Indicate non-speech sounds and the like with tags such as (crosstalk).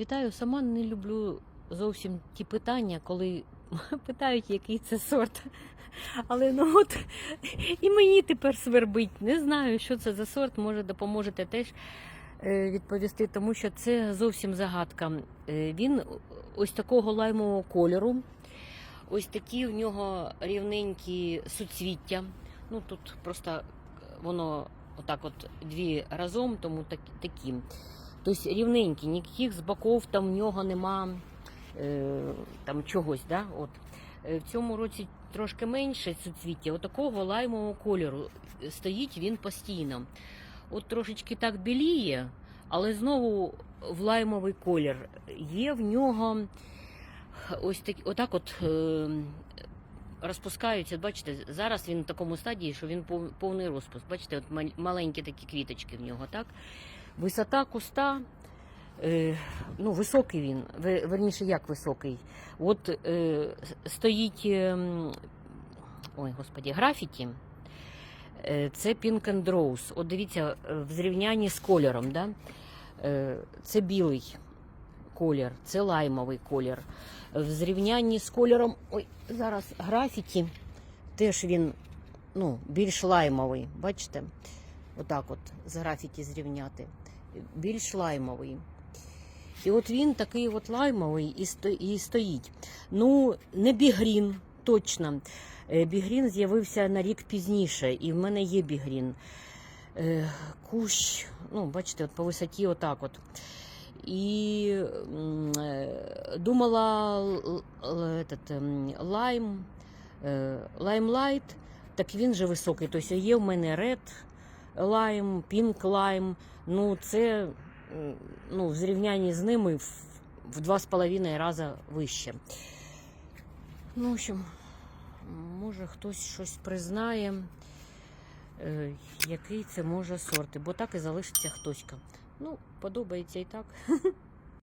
Вітаю, сама не люблю зовсім ті питання, коли (laughs) питають, який це сорт. Але ну от і мені тепер свербить. Не знаю, що це за сорт. Може, допоможете теж е, відповісти, тому що це зовсім загадка. Е, Він ось такого лаймового кольору. Ось такі в нього рівненькі суцвіття. Ну тут просто воно отак от дві разом, тому так, такі. Тобто рівненькі, ніяких з боків там в нього нема е, там чогось. Да? От. Е, В цьому році трошки менше суцвіття, отакого лаймового кольору. Стоїть він постійно. От трошечки так біліє, але знову в лаймовий колір. Є в нього ось так, отак от е, розпускаються. Бачите, зараз він в такому стадії, що він повний розпуск. Бачите, от маленькі такі квіточки в нього, так? Висота куста, е, ну, високий він, верніше, як високий. От е, стоїть, е, ой, господі, графіті. Е, Це Pink and Rose. От дивіться, е, в зрівнянні з кольором. Да? Е, Це білий колір, це лаймовий колір. В зрівнянні з кольором, ой, зараз графіті, теж він ну, більш лаймовий. Бачите? Отак от з графіті зрівняти. Більш лаймовий. І от він такий от лаймовий і, стоїть. Ну, не бігрін, точно. Е, Бігрін з'явився на рік пізніше, і в мене є бігрін. Е, Кущ, ну, бачите, от по висоті отак от. І е, думала этот, лайм, лаймлайт, так він же високий. Тобто є в мене ред лайм, пінк лайм. Ну, це ну, в зрівнянні з ними в, в два з половиною рази вище. Ну, в общем, може хтось щось признає, е, який це може сорти, бо так і залишиться хтоська. Ну, подобається і так. (laughs)